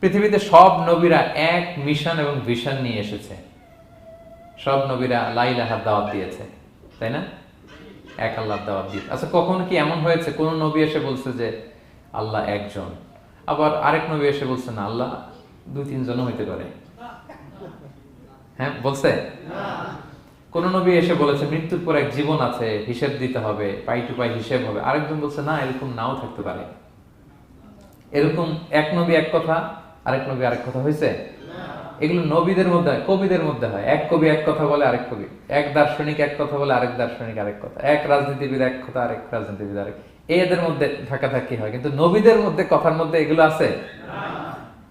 পৃথিবীতে সব নবীরা এক মিশন এবং ভিশন নিয়ে এসেছে। সব নবীরা লাইলাহার দাওয়াত দিয়েছে, তাই না? এক আল্লাহর দাওয়াত দিয়ে আচ্ছা কখনো কি এমন হয়েছে? কোন নবী এসে বলছে যে আল্লাহ একজন, আবার আরেক নবী এসে বলছে না, আল্লাহ দুই তিনজনও হইতে পারে? হ্যাঁ বলছে? কোন নবী এসে বলেছে, মৃত্যুর পর এক জীবন আছে, হিসেব দিতে হবে, পাই টু পাই হিসেব হবে। আরেকজন বলছে, না, এরকম নাও থাকতে পারে। এরকম এক নবী এক কথা আরেক নবী আরেক কথা হয়েছে? এগুলো নবীদের মধ্যে হয়, কবিদের মধ্যে হয়। এক কবি এক কথা বলে আরেক কবি। এক দার্শনিক এক কথা বলে আরেক দার্শনিক আরেক কথা। এক রাজনীতিবিদ এক কথা, আরেক রাজনীতিবিদ আরেক। এদের মধ্যে থাকি হয়। কিন্তু নবীদের মধ্যে কথার মধ্যে এগুলো আছে?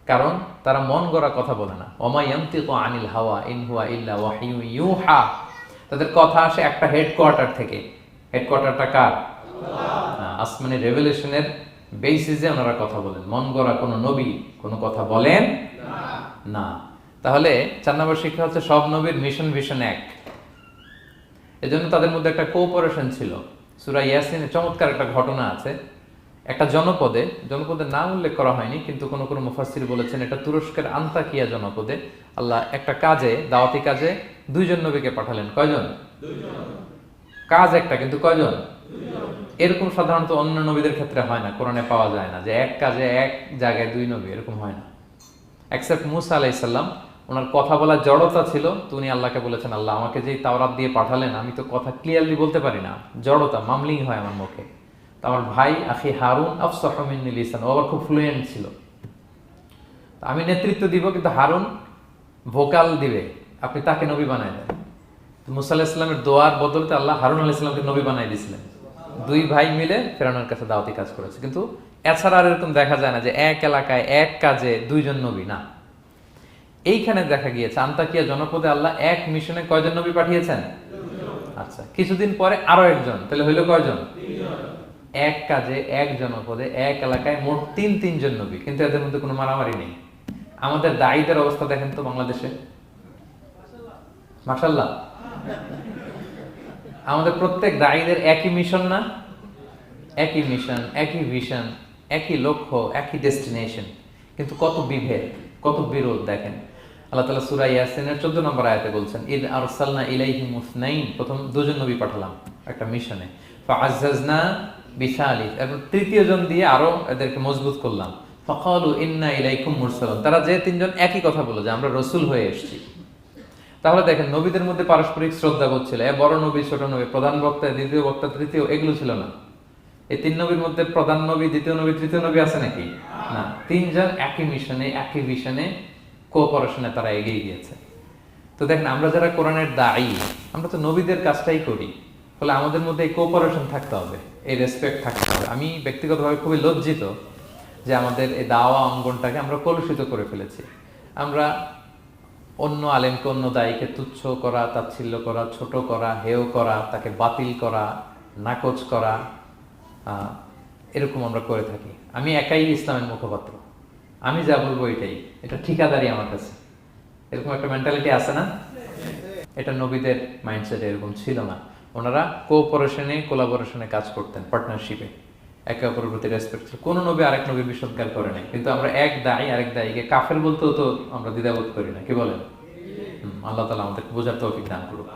কারণ তারা মন গড়া কথা বলে না। অমায়ান্তিকু আনিল হাওয়া ইন হুয়া ইল্লা ইউহা। তাদের কথা আসে একটা হেডকোয়ার্টার থেকে। হেডকোয়ার্টারটা কার? আসমানি রেভলিউশনের বেসিসে ওনারা কথা বলেন। মন গড়া কোনো নবী কোনো কথা বলেন না। তাহলে চার নম্বর শিক্ষা হচ্ছে সব নবীর মিশন ভিশন এক। এজন্য তাদের মধ্যে একটা কোঅপারেশন ছিল। সুরা ইয়াসিনে চমৎকার একটা ঘটনা আছে। একটা জনপদে জনপদের নাম উল্লেখ করা হয়নি কিন্তু কোনো কোনো মুফাসসির বলেছেন এটা তুরস্কের আন্তাকিয়া জনপদে। আল্লাহ একটা কাজে দাওয়াতি কাজে দুইজন নবীকে পাঠালেন। কয়জন? কাজ একটা কিন্তু কয়জন? এরকম সাধারণত অন্য নবীদের ক্ষেত্রে হয় না, কোরআনে পাওয়া যায় না যে এক কাজে এক জায়গায় দুই নবী, এরকম হয় না। অ্যাকসেপ্ট মুসা আলাইসাল্লাম ওনার কথা বলার জড়তা ছিল, তো উনি আল্লাহকে বলেছেন, আল্লাহ আমাকে যেই তাওরাত দিয়ে পাঠালেন, আমি তো কথা ক্লিয়ারলি বলতে পারি না। জড়তা মামলিং হয় আমার মুখে। তো আমার ভাই, আখি হারুন আফসাহমিন ইসান ও আবার খুব ফ্লুয়েন্ট ছিল। আমি নেতৃত্ব দিব, কিন্তু হারুন ভোকাল দিবে, আপনি তাকে নবী বানায় দেন। মুসা আলাহ ইসলামের দোয়ার বদলতে আল্লাহ হারুন আলাহ ইসলামকে নবী বানাই দিয়েছিলেন দুই ভাই মিলে ফেরানোর কাছে দাওয়াতি কাজ করেছে। কিন্তু এছাড়া আর এরকম দেখা যায় না যে এক এলাকায় এক কাজে দুইজন নবী, না। এইখানে দেখা গিয়েছে, আন্তাকিয়া জনপদে আল্লাহ এক মিশনে কয়জন নবী পাঠিয়েছেন? আচ্ছা কিছুদিন পরে আরও একজন, তাহলে হইল কয়জন? এক কাজে, এক জনপদে, এক এলাকায় মোট তিন, তিনজন নবী, কিন্তু এদের মধ্যে কোনো মারামারি নেই। আমাদের দায়ীদের অবস্থা দেখেন তো বাংলাদেশে। মাসাল্লাহ আমাদের প্রত্যেক দায়ীদের একই মিশন না? একই মিশন একই ভিশন একই লক্ষ্য, একই ডেস্টিনেশন কিন্তু কত বিভেদ, কত বিরোধ দেখেন। আল্লাহ তালা সুরা ইয়াসিনের চোদ্দ নম্বর আয়াতে বলছেন ঈদ আরসালনা ইলাইহি মুসনাইন প্রথম দুজন নবী পাঠালাম একটা মিশনে ফাআজ্জাজনা বিশালি এবং তৃতীয় জন দিয়ে আরও এদেরকে মজবুত করলাম। ফাকালু ইন্না ইলাইকুম মুরসালুন। তারা যে তিনজন একই কথা বলে যে আমরা রসুল হয়ে এসেছি। তাহলে দেখেন, নবীদের মধ্যে পারস্পরিক শ্রদ্ধা ছিল। এ বড় নবী, ছোট নবী, প্রধান বক্তা, দ্বিতীয় বক্তা, তৃতীয়, এগুলো ছিল না। এই তিন নবীর মধ্যে প্রধান নবী, দ্বিতীয় নবী, তৃতীয় নবী আছে নাকি? না। তিনজন একই মিশনে, একই ভিশনে কোঅপারেশনে তারা এগিয়ে গিয়েছে। তো দেখেন, আমরা যারা কোরআনের দায়ী, আমরা তো নবীদের কাজটাই করি। ফলে আমাদের মধ্যে এই কোঅপারেশন থাকতে হবে, এই রেসপেক্ট থাকতে হবে। আমি ব্যক্তিগতভাবে খুবই লজ্জিত যে আমাদের এই দাওয়া অঙ্গনটাকে আমরা কলুষিত করে ফেলেছি। আমরা অন্য আলেমকে অন্য দায়ীকে তুচ্ছ করা, তাচ্ছিল্য করা, ছোট করা, হেয় করা, তাকে বাতিল করা, নাকচ করা এরকম আমরা করে থাকি। আমি একাই ইসলামের মুখপাত্র। আমি যা বলব এটাই। এটা ঠিকাদারি আমার কাছে। এরকম একটা মেন্টালিটি আছে না? এটা নবীদের মাইন্ডসেট এরকম ছিল না। ওনারা কোঅপারেশনে কোলাবোরেশনে কাজ করতেন পার্টনারশিপে একে অপরের প্রতি রেসপেক্ট ছিল কোনো নবী আরেক নবীর বিষদগার করে নাই। কিন্তু আমরা এক দায়ী, আরেক দায়ীকে কাফের বলতেও তো আমরা দ্বিধাবোধ করি না। কি বলেন? আল্লাহ তালা আমাদেরকে বোঝার তৌফিক দান করুক।